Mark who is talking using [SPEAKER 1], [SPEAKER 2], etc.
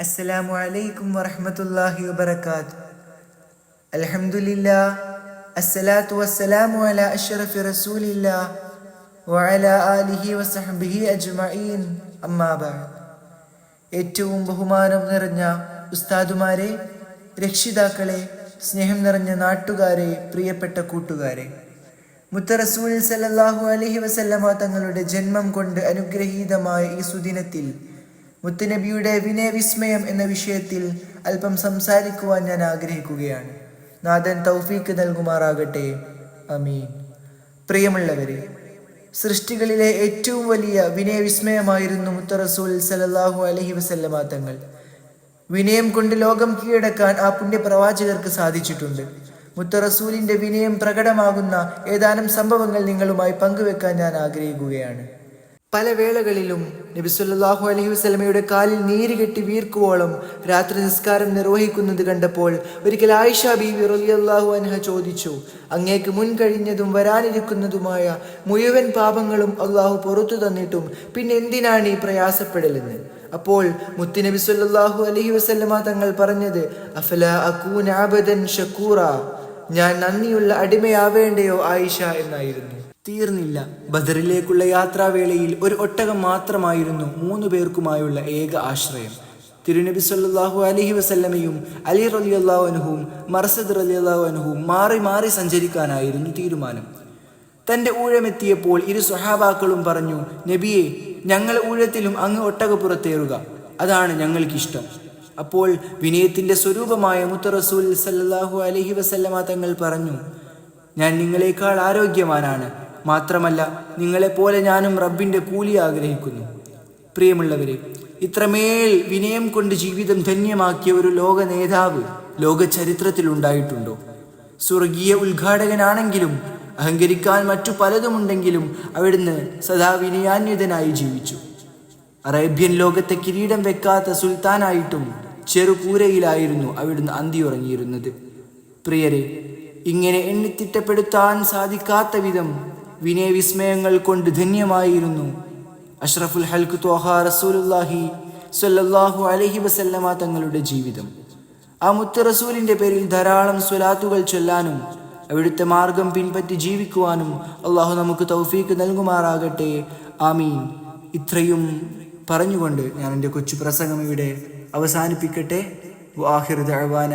[SPEAKER 1] അസ്സലാമു അലൈക്കും വറഹമത്തല്ലാഹി വബർക്കാത്ത് അലഹമുല്ല അസ്സലാത്തു വസ്സലാമു അല അഷ്റഫി റസൂലില്ല വഅല ആലിഹി വസഹബിഹി അജ്മഈൻ. അമ്മാബ ഏറ്റവും ബഹുമാനം നിറഞ്ഞ ഉസ്താദുമാരെ രക്ഷിതാക്കളെ സ്നേഹം നിറഞ്ഞ നാട്ടുകാരെ പ്രിയപ്പെട്ട കൂട്ടുകാരെ. മുത്തറസൂൽ സല്ലാഹു അലഹി വസല്ലമ തങ്ങളുടെ ജന്മം കൊണ്ട് അനുഗ്രഹീതമായ ഈ സുദിനത്തിൽ മുത്തുനബിയുടെ വിനയവിസ്മയം എന്ന വിഷയത്തിൽ അല്പം സംസാരിക്കുവാൻ ഞാൻ ആഗ്രഹിക്കുകയാണ്. നാഥൻ തൗഫീക്ക് നൽകുമാറാകട്ടെ. അമീൻ പ്രിയമുള്ളവരെ സൃഷ്ടികളിലെ ഏറ്റവും വലിയ വിനയവിസ്മയമായിരുന്നു മുത്തറസൂൽ സലല്ലാഹു അലഹി വസല്ലമ തങ്ങൾ. വിനയം കൊണ്ട് ലോകം കീഴടക്കാൻ ആ പുണ്യപ്രവാചകർക്ക് സാധിച്ചിട്ടുണ്ട്. മുത്തറസൂലിന്റെ വിനയം പ്രകടമാകുന്ന ഏതാനും സംഭവങ്ങൾ നിങ്ങളുമായി പങ്കുവെക്കാൻ ഞാൻ ആഗ്രഹിക്കുകയാണ്. പല വേളകളിലും നബി സല്ലല്ലാഹു അലൈഹി വസല്ലമയുടെ കാലിൽ നീര് കെട്ടി വീർക്കുവോളം രാത്രി നിസ്കാരം നിർവഹിക്കുന്നത് കണ്ടപ്പോൾ ഒരിക്കൽ ആയിഷ ബീവി റളിയല്ലാഹു അൻഹ ചോദിച്ചു അങ്ങേക്ക് മുൻ കഴിഞ്ഞതും വരാനിരിക്കുന്നതുമായ മുഴുവൻ പാപങ്ങളും അള്ളാഹു പുറത്തു തന്നിട്ടും പിന്നെ എന്തിനാണ് ഈ പ്രയാസപ്പെടലെന്ന്? അപ്പോൾ മുത്തി നബി സല്ലല്ലാഹു അലൈഹി വസല്ലമ തങ്ങൾ പറഞ്ഞത് അഫല അകൂന അബദൻ ഷക്കൂറ. ഞാൻ നന്ദിയുള്ള അടിമയാവേണ്ടയോ ആയിഷ? എന്നായിരുന്നു. തീർന്നില്ല ബദറിലേക്കുള്ള യാത്രാവേളയിൽ ഒരു ഒട്ടകം മാത്രമായിരുന്നു മൂന്നു പേർക്കുമായുള്ള ഏക ആശ്രയം. തിരുനബി സല്ലാഹു അലഹി വസല്ലമയും അലി റലി അള്ളാഹുനഹും മർസദ് റലി അള്ളാഹുനഹും മാറി മാറി സഞ്ചരിക്കാനായിരുന്നു തീരുമാനം. തന്റെ ഊഴമെത്തിയപ്പോൾ ഇരു സ്വഹാബാക്കളും പറഞ്ഞു നബിയെ ഞങ്ങൾ ഊഴത്തിലും അങ്ങ് ഒട്ടകപ്പുറത്തേറുക. അതാണ് ഞങ്ങൾക്കിഷ്ടം. അപ്പോൾ വിനയത്തിന്റെ സ്വരൂപമായ മുത്തറസൂൽ സല്ലല്ലാഹു അലൈഹി വസല്ലമ തങ്ങൾ പറഞ്ഞു ഞാൻ നിങ്ങളെക്കാൾ ആരോഗ്യവാനാണ്. മാത്രമല്ല നിങ്ങളെപ്പോലെ ഞാനും റബ്ബിന്റെ കൂലി ആഗ്രഹിക്കുന്നു. പ്രിയമുള്ളവരെ ഇത്രമേൽ വിനയം കൊണ്ട് ജീവിതം ധന്യമാക്കിയ ഒരു ലോക നേതാവ് ലോക ചരിത്രത്തിൽ ഉണ്ടായിട്ടുണ്ടോ? സ്വർഗീയ ഉദ്ഘാടകനാണെങ്കിലും അഹങ്കരിക്കാൻ മറ്റു പലതുമുണ്ടെങ്കിലും അവിടുന്ന് സദാ വിനയാന്യതനായി ജീവിച്ചു. അറേബ്യൻ ലോകത്തെ കിരീടം വെക്കാത്ത സുൽത്താനായിട്ടും ചെറുപൂരയിലായിരുന്നു അവിടുന്ന് അന്തിയുറങ്ങിയിരുന്നത് പ്രിയരെ ഇങ്ങനെ എണ്ണിത്തിട്ടപ്പെടുത്താൻ സാധിക്കാത്ത വിധം വിനയവിസ്മയങ്ങൾ കൊണ്ട് ധന്യമായിരുന്നു. അഷ്റഫുൽ ഹൽക്ക് ത്വഹ റസൂലുല്ലാഹി സ്വല്ലല്ലാഹു അലഹി വസല്ലമ തങ്ങളുടെ ജീവിതം. ആ മുത്ത റസൂലിന്റെ പേരിൽ ധാരാളം സ്വലാത്തുകൾ ചൊല്ലാനും അവിടുത്തെ മാർഗം പിൻപറ്റി ജീവിക്കുവാനും അള്ളാഹു നമുക്ക് തൗഫീക്ക് നൽകുമാറാകട്ടെ. ആമീൻ. ഇത്രയും പറഞ്ഞുകൊണ്ട് ഞാൻ എന്റെ കൊച്ചു പ്രസംഗം ഇവിടെ അവസാനിപ്പിക്കട്ടെ. വാഹിർ ദഅവാന